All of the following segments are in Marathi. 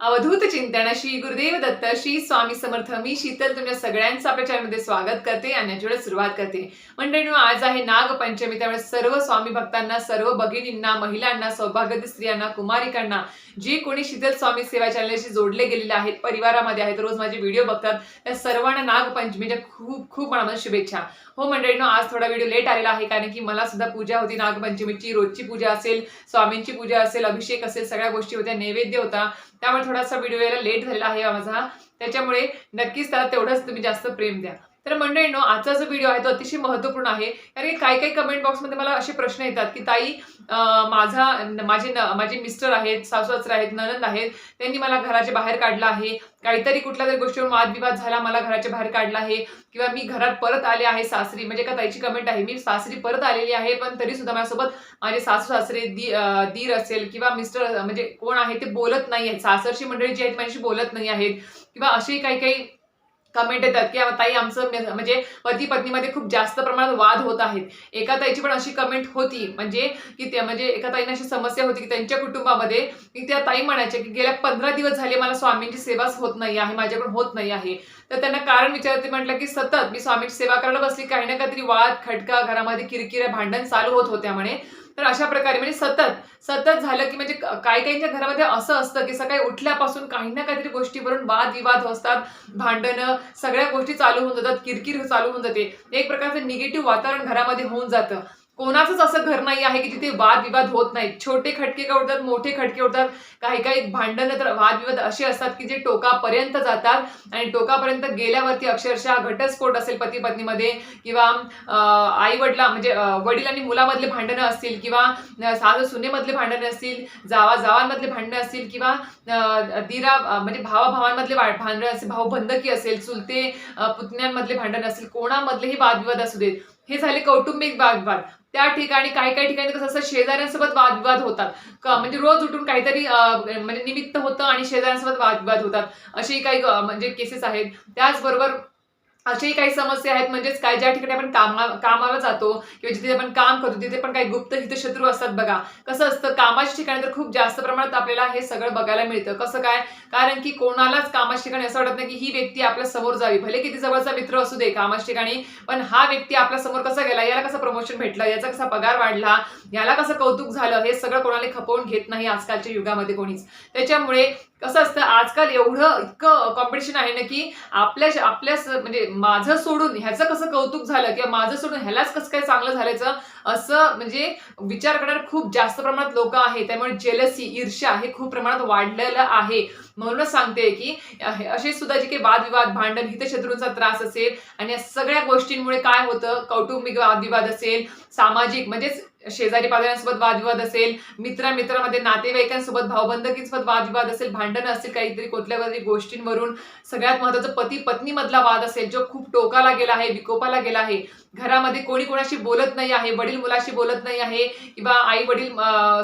अवधूत चिंतन श्री गुरुदेव दत्त श्री स्वामी समर्थ. मी शीतल तुमच्या सगळ्यांचं आपल्या चॅनलमध्ये स्वागत करते आणि याची सुरुवात करते. मंडळी आज आहे नागपंचमी त्यामुळे सर्व स्वामी भक्तांना सर्व भगिनींना महिलांना सौभाग्यवती स्त्रियांना कुमारिकांना जे कोणी शीतल स्वामी सेवा चॅनलशी जोडले गेलेले आहेत परिवारामध्ये आहेत रोज माझे व्हिडिओ बघतात त्या सर्वांना नागपंचमीच्या खूप खूप मनामध्ये शुभेच्छा. हो मंडळींनो आज थोडा व्हिडिओ लेट आलेला आहे कारण की मला सुद्धा पूजा होती नागपंचमीची रोजची पूजा असेल स्वामींची पूजा असेल अभिषेक असेल सगळ्या गोष्टी होत्या नैवेद्य होता. त्यामुळे थोडासा व्हिडिओ यायला लेट झालेला आहे माझा. त्याच्यामुळे नक्कीच त्याला तेवढंच तुम्ही जास्त प्रेम द्या. तर मंडळींनो आजचा जो व्हिडिओ आहे तो अतिशय महत्त्वपूर्ण आहे. कारण की काही काही कमेंट बॉक्समध्ये मला असे प्रश्न येतात की ताई माझा माझे न- माझे मिस्टर आहेत सासू सासरे आहेत ननंद आहेत त्यांनी मला घराच्या बाहेर काढलं आहे. काहीतरी कुठल्या तरी गोष्टीवर वादविवाद झाला मला घराच्या बाहेर काढला आहे. किंवा मी घरात परत आले आहे सासरी. म्हणजे का ताईची कमेंट आहे मी सासरी परत आलेली आहे पण तरी सुद्धा माझ्यासोबत माझे सासू सासरे दी दीर असेल किंवा मिस्टर म्हणजे कोण आहे ते बोलत नाही आहेत. सासरची मंडळी जी आहेत माझ्याशी बोलत नाही आहेत. किंवा असे काही काही कमेंट येतात की ताई आमचं म्हणजे पती पत्नीमध्ये खूप जास्त प्रमाणात वाद होत आहेत. एका ताईची पण अशी कमेंट होती म्हणजे की त्या म्हणजे एका ताईने अशी समस्या होती की त्यांच्या कुटुंबामध्ये की त्या ताई म्हणायच्या की गेल्या पंधरा दिवस झाले मला स्वामींची सेवाच होत नाही आहे माझ्याकडून होत नाही आहे. तर त्यांना कारण विचारते म्हटलं की सतत मी स्वामींची सेवा करायला बसली काही ना काहीतरी वाद खटका घरामध्ये किरकिर भांडण चालू होत होत्या म्हणे. तर अशा प्रकारे म्हणजे सतत सतत झालं की म्हणजे काही काहींच्या घरामध्ये असं असतं की सकाळी उठल्यापासून काही ना काहीतरी गोष्टीवरून वादविवाद असतात भांडणं सगळ्या गोष्टी चालू होऊन जातात किरकिर चालू होऊन जाते. एक प्रकारचं निगेटिव्ह वातावरण घरामध्ये होऊन जातं. कोणाचंच असं घर नाही आहे की जिथे वादविवाद होत नाहीत. छोटे खटके का उडतात मोठे खटके उडतात? काही काही भांडणं तर वादविवाद असे असतात की जे टोकापर्यंत जातात आणि टोकापर्यंत गेल्यावरती अक्षरशः घटस्फोट असेल पती पत्नीमध्ये किंवा आई वडिला म्हणजे वडील आणि मुलामधले भांडणं असतील किंवा साधं सासू सुनेमधले भांडणं असतील जावा जावांमधले भांडणं असतील किंवा दिरा म्हणजे भावाभावांमधले वा- भांडणं असेल भाऊबंधकी असेल चुलते पुतण्यांमधले भांडण असेल कोणामधलेही वादविवाद असू देत. हे झाले कौटुंबिक वादविवाद. त्या ठिकाणी काही काही ठिकाणी कसं असतं शेजाऱ्यांसोबत वादविवाद होतात. म्हणजे रोज उठून काहीतरी म्हणजे निमित्त होतं आणि शेजाऱ्यांसोबत वादविवाद होतात. अशी काही म्हणजे केसेस आहेत. त्याचबरोबर अशाही काही समस्या आहेत. म्हणजेच काय ज्या ठिकाणी आपण कामा कामाला जातो किंवा जिथे आपण काम करतो तिथे पण काही गुप्त हितशत्रू असतात बघा. कसं असतं कामाच्या ठिकाणी तर खूप जास्त प्रमाणात आपल्याला हे सगळं बघायला मिळतं. कसं काय? कारण की कोणालाच कामाच्या ठिकाणी असं वाटत नाही की ही व्यक्ती आपल्यासमोर जावी. भले किती जवळचा मित्र असू दे कामाच्या ठिकाणी पण हा व्यक्ती आपल्यासमोर कसा गेला याला कसं प्रमोशन भेटलं याचा कसा पगार वाढला याला कसं कौतुक झालं हे सगळं कोणाला खपवून घेत नाही आजकालच्या युगामध्ये कोणीच. त्याच्यामुळे कसं असतं आजकाल एवढं इतकं कॉम्पिटिशन आहे ना की आपल्या आपल्या स- म्हणजे माझं सोडून ह्याचं कसं कौतुक झालं किंवा माझं सोडून ह्यालाच कसं काय चांगलं झाल्याचं असं म्हणजे विचार करणारे खूप जास्त प्रमाणात लोक आहेत. त्यामुळे जेलसी ईर्ष्या हे खूप प्रमाणात वाढलेलं आहे. म्हणूनच सांगते की असे सुद्धा जे काही वादविवाद भांडण हितशत्रूंचा त्रास असेल आणि या सगळ्या गोष्टींमुळे काय होतं? कौटुंबिक वादविवाद असेल सामाजिक म्हणजेच शेजारी पाजाऱ्यांसोबत वादविवाद असेल मित्र मित्रामध्ये नातेवाईकांसोबत भावबंधकींसोबत वादविवाद असेल भांडणं असेल काहीतरी कुठल्या कुठल्या गोष्टींवरून सगळ्यात महत्वाचं पती पत्नी मधला वाद असेल जो खूप टोकाला गेला आहे विकोपाला गेला आहे. घरामध्ये कोणी कोणाशी बोलत नाही आहे वडील मुलाशी बोलत नाही आहे किंवा आई वडील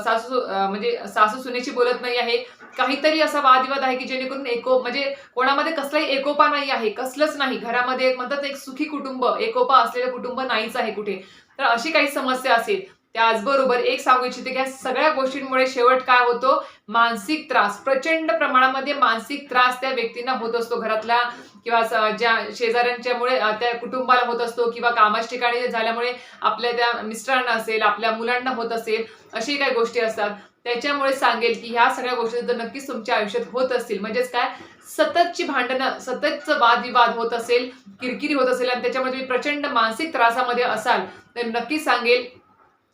सासू म्हणजे सासू सुनेशी बोलत नाही आहे. काहीतरी असा वादविवाद आहे की जेणेकरून एको म्हणजे कोणामध्ये कसलाही एकोपा नाही आहे कसलंच नाही. घरामध्ये म्हणतात एक सुखी कुटुंब एकोपा असलेलं कुटुंब नाहीच आहे कुठे. तर अशी काही समस्या असेल. त्याचबरोबर एक सांगू इच्छिते की या सगळ्या गोष्टींमुळे शेवट काय होतो? मानसिक त्रास. प्रचंड प्रमाणामध्ये मानसिक त्रास त्या व्यक्तींना होत असतो. घरातल्या किंवा ज्या शेजाऱ्यांच्यामुळे त्या कुटुंबाला होत असतो किंवा कामाच्या ठिकाणी झाल्यामुळे आपल्या त्या मिस्टरांना असेल आपल्या मुलांना होत असेल अशी काही गोष्टी असतात. त्याच्यामुळे सांगेल की ह्या सगळ्या गोष्टी जर नक्कीच तुमच्या आयुष्यात होत असतील. म्हणजेच काय? सततची भांडणं सततचं वादविवाद होत असेल किरकिरी होत असेल आणि त्याच्यामुळे तुम्ही प्रचंड मानसिक त्रासामध्ये असाल तर नक्की सांगेल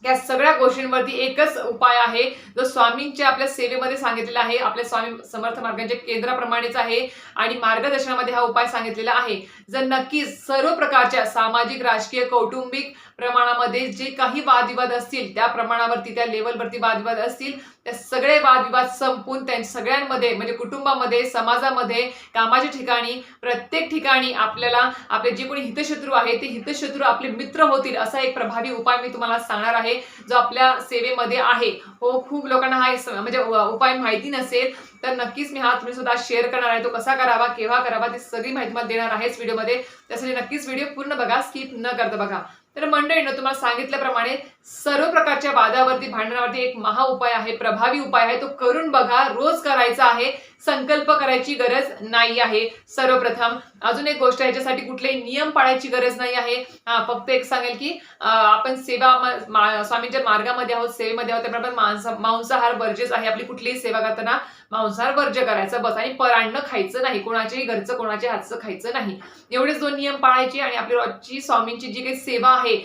या सगळ्या गोष्टींवरती एकच उपाय आहे. जो स्वामींच्या आपल्या सेवेमध्ये सांगितलेला आहे आपल्या स्वामी समर्थ मार्गांच्या केंद्राप्रमाणेच आहे आणि मार्गदर्शनामध्ये हा उपाय सांगितलेला आहे. जर नक्कीच सर्व प्रकारच्या सामाजिक राजकीय कौटुंबिक प्रमाणामध्ये जे काही वादविवाद असतील त्या प्रमाणावरती त्या लेवलवरती वादविवाद असतील त्या सगळे वादविवाद संपून त्यांच्या सगळ्यांमध्ये म्हणजे कुटुंबामध्ये समाजामध्ये कामाच्या ठिकाणी प्रत्येक ठिकाणी आपल्याला आपले जे कोणी हितशत्रू आहे ते हितशत्रू आपले मित्र होतील असा एक प्रभावी उपाय मी तुम्हाला सांगणार आहे जो आपल्या सेवेमध्ये आहे. हो खूप लोकांना हा म्हणजे उपाय माहिती नसेल तर नक्कीच मी हा तुम्ही सुद्धा शेअर करणार आहे. तो कसा करावा केव्हा करावा ती सगळी माहिती मला देणार आहेच व्हिडिओमध्ये त्यासाठी नक्कीच व्हिडिओ पूर्ण बघा स्किप न करता बघा. तर मंडळीनं तुम्हाला सांगितल्याप्रमाणे सर्व प्रकारच्या वादावरती भांडणावरती एक महा उपाय आहे प्रभावी उपाय आहे. तो करून बघा रोज करायचा आहे संकल्प करायची गरज नाही आहे. सर्वप्रथम अजून एक गोष्ट आहे, याच्यासाठी कुठलेही नियम पाळायची गरज नाही आहे. फक्त एक सांगेल की आपण सेवा मा- स्वामींच्या मार्गामध्ये आहोत सेवेमध्ये आहोत त्यामुळे आपण मांस- मांसाहार वर्जेच आहे. आपली कुठलीही सेवा करताना मांसाहार वर्ज्य करायचं बस. आणि परान्न खायचं नाही कोणाच्याही घरचं कोणाच्या हातचं खायचं नाही. एवढेच दोन नियम पाळायचे आणि आपली रोजची स्वामींची जी काही सेवा आहे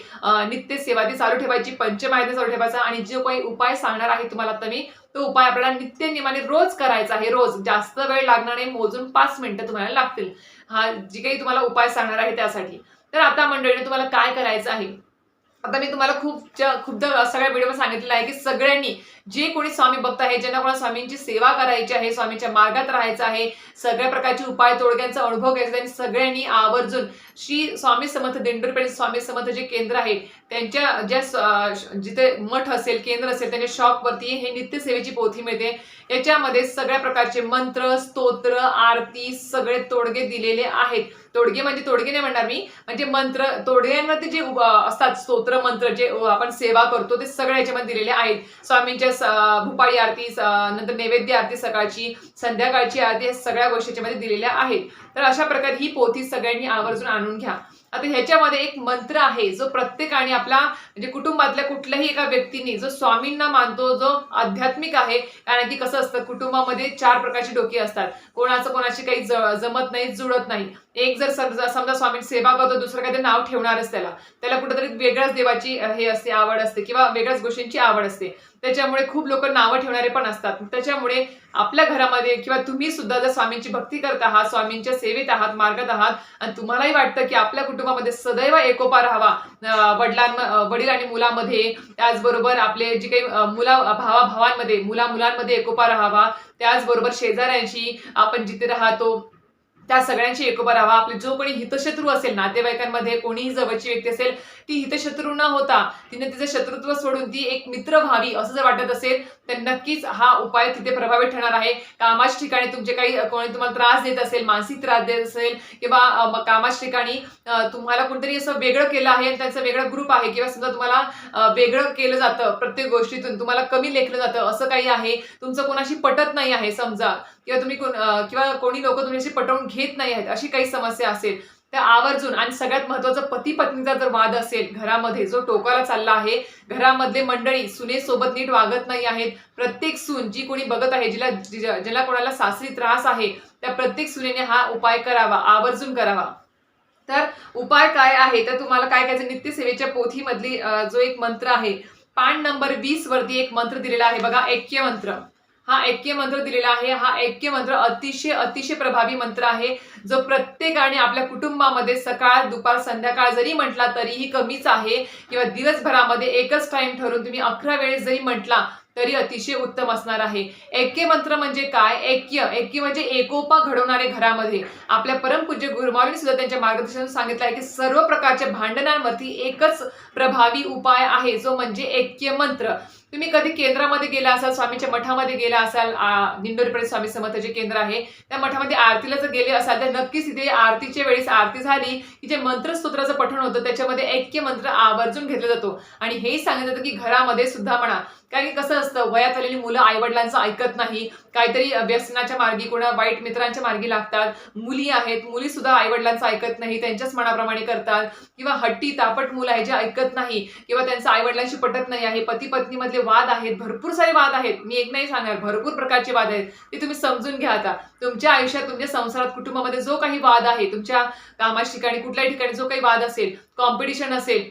नित्य सेवा ती चालू ठेवायची. पंचमायदा चालू ठेवायचा आणि जो काही उपाय सांगणार आहे तुम्हाला आता मी तो उपाय आपल्याला नित्य नियमाने रोज करायचा आहे रोज. जास्त वेळ लागणार नाही मोजून पाच मिनिटं तुम्हाला लागतील. हा जी काही तुम्हाला उपाय सांगणार आहे त्यासाठी. तर आता मंडळीने तुम्हाला काय करायचं आहे? आता मी तुम्हाला खूप खूपदा सगळ्या व्हिडिओ सांगितलेलं आहे की सगळ्यांनी जे कोणी स्वामी भक्त आहे ज्यांना कोणा स्वामींची सेवा करायची आहे स्वामींच्या मार्गात राहायचं आहे सगळ्या प्रकारचे उपाय तोडग्यांचा अनुभव घ्यायचा आणि सगळ्यांनी आवर्जून श्री स्वामी समर्थ दिंडूरपेठ स्वामी समर्थ जे केंद्र आहे त्यांच्या ज्या जिथे मठ असेल केंद्र असेल त्यांच्या शॉपवरती हे नित्यसेवेची पोथी मिळते. याच्यामध्ये सगळ्या प्रकारचे मंत्र स्तोत्र आरती सगळे तोडगे दिलेले आहेत. तोडगे म्हणजे तोडगे नाही म्हणणार मी. म्हणजे मंत्र तोडग्यांवरती जे असतात स्तोत्र मंत्र जे आपण सेवा करतो ते सगळे याच्यामध्ये दिलेले आहेत. स्वामींच्या भूपाळी आरती नंतर नैवेद्य आरती सकाळची संध्याकाळची आरती या सगळ्या गोष्टीच्यामध्ये दिलेल्या आहेत. तर अशा प्रकारे ही पोथी सगळ्यांनी आवर्जून आणून घ्या. आता ह्याच्यामध्ये एक मंत्र आहे जो प्रत्येकाने आपला म्हणजे कुटुंबातल्या कुठल्याही एका व्यक्तीने जो स्वामींना मानतो जो आध्यात्मिक आहे कारण की कसं असतं कुटुंबामध्ये चार प्रकारची डोकी असतात. कोणाचं कोणाशी काही ज- जमत नाही जुळत नाही. एक जर समजा समजा स्वामी सेवा करतो दुसरं काहीतरी नाव ठेवणारच त्याला. त्याला कुठेतरी वेगळ्याच देवाची हे असते आवड असते किंवा वेगळ्याच गोष्टींची आवड असते. त्याच्यामुळे खूप लोक नावं ठेवणारे पण असतात. त्याच्यामुळे आपल्या घरामध्ये किंवा तुम्ही सुद्धा जर स्वामींची भक्ती करत आहात स्वामींच्या सेवेत आहात मार्गात आहात आणि तुम्हालाही वाटतं की आपल्या कुटुंबामध्ये सदैव एकोपा राहावा. वडिलां वडील आणि मुलामध्ये त्याचबरोबर आपले जे काही मुला भावा भावांमध्ये मुला मुलांमध्ये एकोपा राहावा. त्याचबरोबर शेजाऱ्यांशी आपण जिथे राहतो त्या सगळ्यांशी एकोपा राहावा. आपले जो कोणी हितशत्रू असेल नातेवाईकांमध्ये कोणीही जवळची व्यक्ती असेल ती हितशत्रू न होता तिने तिचं शत्रुत्व सोडून ती एक मित्र व्हावी असं जर वाटत असेल तर नक्कीच हा उपाय तिथे प्रभावी ठरणार आहे. कामाच्या ठिकाणी तुमचे काही कोणी तुम्हाला त्रास देत असेल मानसिक त्रास देत असेल किंवा कामाच्या ठिकाणी तुम्हाला कोणतरी असं वेगळं केलं आहे त्यांचं त्यांचा वेगळा ग्रुप आहे किंवा समजा तुम्हाला वेगळं केलं जातं प्रत्येक गोष्टीतून तुम्हाला कमी लेखलं जातं असं काही आहे. तुमचं कोणाशी पटत नाही आहे समजा. किंवा तुम्ही कोण किंवा कोणी लोक तुमच्याशी पटवून घेत नाही आहेत अशी काही समस्या असेल तर आवर्जून आणि सगळ्यात महत्वाचं पती पत्नीचा जर वाद असेल घरामध्ये जो टोकाला चालला आहे घरामधले मंडळी सुनेसोबत नीट वागत नाही आहेत प्रत्येक सून जी कोणी बघत आहे जिला ज्याला कोणाला सासरी त्रास आहे त्या प्रत्येक सुनेने हा उपाय करावा आवर्जून करावा. तर उपाय काय आहे? तर तुम्हाला काय करायचं नित्य सेवेच्या पोथीमधली जो एक मंत्र आहे पान नंबर वीस वरती एक मंत्र दिलेला आहे. बघा ऐक्य मंत्र हा ऐक्य मंत्र दिलेला आहे. हा ऐक्य मंत्र अतिशय अतिशय प्रभावी मंत्र आहे. जो प्रत्येकाने आपल्या कुटुंबामध्ये सकाळ दुपार संध्याकाळ जरी म्हटला तरीही कमीच आहे. किंवा दिवसभरामध्ये एकच टाइम ठरवून तुम्ही अकरा वेळेस जरी म्हटला तरी अतिशय उत्तम असणार आहे. ऐक्य मंत्र म्हणजे काय? ऐक्य. ऐक्य म्हणजे एकोपा घडवणारे घरामध्ये. आपल्या परमपूज्य गुरुमावीने सुद्धा त्यांच्या मार्गदर्शनात सांगितलं आहे की सर्व प्रकारच्या भांडणांवरती एकच प्रभावी उपाय आहे जो म्हणजे ऐक्य मंत्र. तुम्ही कधी केंद्रामध्ये गेला असाल स्वामीच्या मठामध्ये गेला असाल आ, स्वामी समर्थ जे केंद्र आहे त्या मठामध्ये आरतीला जर गेले असाल तर नक्कीच तिथे आरतीच्या वेळेस आरती झाली की जे मंत्रस्तोत्राचं पठण होतं त्याच्यामध्ये ऐक्य मंत्र आवर्जून घेतला जातो. आणि हेही सांगितलं जातं की घरामध्ये सुद्धा म्हणा कारण की कसं असतं वयात आलेली मुलं आईवडिलांचं ऐकत नाही काहीतरी व्यसनाच्या मार्गी कोणा वाईट मित्रांच्या मार्गी लागतात. मुली आहेत मुली सुद्धा आईवडिलांचं ऐकत नाही त्यांच्याच मनाप्रमाणे करतात. किंवा हट्टी तापट मुलं आहे जे ऐकत नाही किंवा त्यांचं आईवडिलांशी पटत नाही आहे पती पत्नीमधले वाद आहेत भरपूर सारे वाद आहेत. मी एक नाही सांगणार भरपूर प्रकारचे वाद आहेत. ते तुम्ही समजून घ्या आता. तुमच्या आयुष्यात तुमच्या संसारात कुटुंबामध्ये जो काही वाद आहे तुमच्या कामाच्या ठिकाणी कुठल्याही ठिकाणी जो काही वाद असेल कॉम्पिटिशन असेल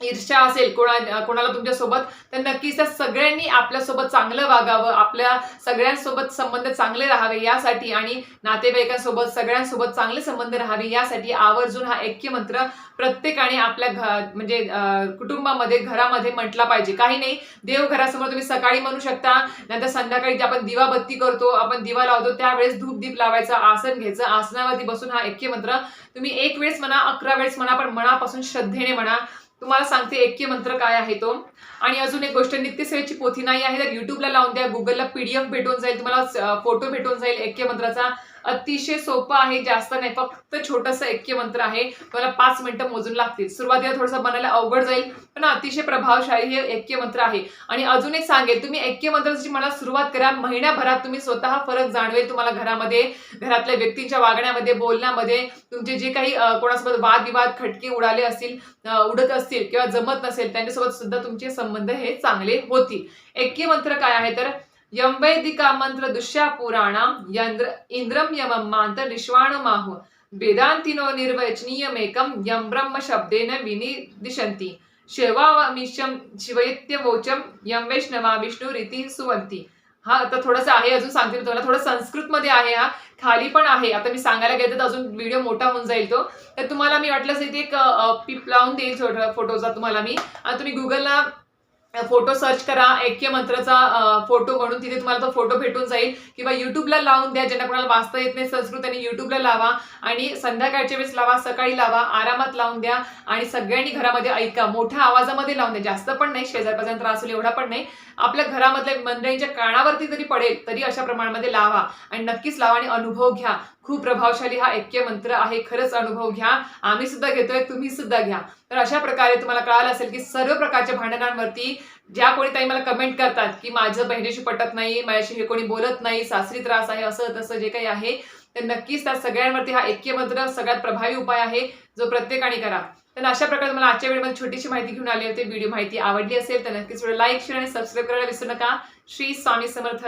ईर्ष्या असेल कोणा कोणाला तुमच्यासोबत तर नक्कीच त्या सगळ्यांनी आपल्यासोबत चांगलं वागावं आपल्या सगळ्यांसोबत संबंध चांगले राहावे यासाठी आणि नातेवाईकांसोबत सगळ्यांसोबत चांगले संबंध राहावे यासाठी आवर्जून हा ऐक्य मंत्र प्रत्येकाने आपल्या घ म्हणजे अं, कुटुंबामध्ये घरामध्ये म्हटला पाहिजे. काही नाही देव घरासमोर तुम्ही सकाळी म्हणू शकता नंतर संध्याकाळी जे आपण दिवा बत्ती करतो आपण दिवा लावतो त्यावेळेस धूप दीप लावायचं आसन घ्यायचं आसनावरती बसून हा ऐक्य मंत्र तुम्ही एक वेळेस म्हणा अकरा वेळेस म्हणा पण मनापासून श्रद्धेने म्हणा तुम्हाला सांगते ऐक्य मंत्र काय आहे तो. आणि अजून एक गोष्ट नित्यसेवेची पोथी नाही आहे तर युट्यूबला लावून द्या गुगलला पीडीएफ भेटून जाईल तुम्हाला फोटो भेटून जाईल ऐक्य मंत्राचा. अतिशय सोपं आहे जास्त नाही फक्त छोटंसं ऐक्य मंत्र आहे. तुम्हाला पाच मिनिटं मोजून लागतील. सुरुवातीला थोडंसं बनायला अवघड जाईल पण अतिशय प्रभावशाली हे ऐक्य मंत्र आहे. आणि अजून एक सांगेल तुम्ही ऐक्य मंत्राची मला सुरुवात करा. महिन्याभरात तुम्ही स्वतः फरक जाणवेल तुम्हाला घरामध्ये घरातल्या व्यक्तींच्या वागण्यामध्ये बोलण्यामध्ये. तुमचे जे काही कोणासोबत वादविवाद खटके उडाले असतील उडत असतील किंवा जमत नसेल त्यांच्यासोबत सुद्धा तुमचे संबंध हे चांगले होतील. ऐक्य मंत्र काय आहे तर यंवैदिका मंत्र दुष्या पुराणा यंद्र इंद्रम यमम मांतर विश्वाणु माहु वेदांतिनो निर्वचनीयमेकम यम ब्रह्म शब्देन विनिदिशन्ति शिवामिशम शिवैत्यवोचम यम वैष्णवा विष्णू रीती सुवंती हा आता थोडंसं आहे अजून सांगते मी तुम्हाला. थोडं संस्कृतमध्ये आहे हा खाली पण आहे. आता मी सांगायला गेले तर अजून व्हिडिओ मोठा होऊन जाईल तो. तर तुम्हाला मी वाटलंच इथे एक पिप लावून देईल फोटोचा तुम्हाला मी. आणि तुम्ही गुगलला फोटो सर्च करा ऐक्य मंत्राचा फोटो म्हणून तिथे तुम्हाला तो फोटो भेटून जाईल. किंवा युट्यूबला लावून द्या ज्यांना कोणाला वाचता येत नाही संस्कृत आणि युट्यूबला लावा. आणि संध्याकाळच्या वेळेस लावा सकाळी लावा आरामात लावून द्या. आणि सगळ्यांनी घरामध्ये ऐका. मोठ्या आवाजामध्ये लावून द्या. जास्त पण नाही शेजारपासून त्रास होईल एवढा पण नाही. आपल्या घरामधल्या मंडळींच्या कानावरती जरी पडेल तरी अशा प्रमाणामध्ये लावा. आणि नक्कीच लावा आणि अनुभव घ्या. खूप प्रभावशाली हा ऐक्य मंत्र आहे खरंच अनुभव घ्या. आम्ही सुद्धा घेतोय तुम्ही सुद्धा घ्या. तर अशा प्रकारे तुम्हाला कळालं असेल की सर्व प्रकारच्या भांडणांवरती ज्या कोणी ताई मला कमेंट करतात की माझं बहिणीशी पटत नाही माझ्याशी हे कोणी बोलत नाही सासरी त्रास आहे असं तसं जे काही आहे तर नक्कीच त्या सगळ्यांवरती हा ऐक्य मंत्र सगळ्यात प्रभावी उपाय आहे जो प्रत्येकाने करा. तर अशा प्रकारे मला आजच्या व्हिडिओमध्ये छोटीशी माहिती घेऊन आली होती व्हिडिओ माहिती आवडली असेल तर नक्कीच लाईक शेअर आणि सबस्क्राईब करायला विसरू नका. श्री स्वामी समर्थ.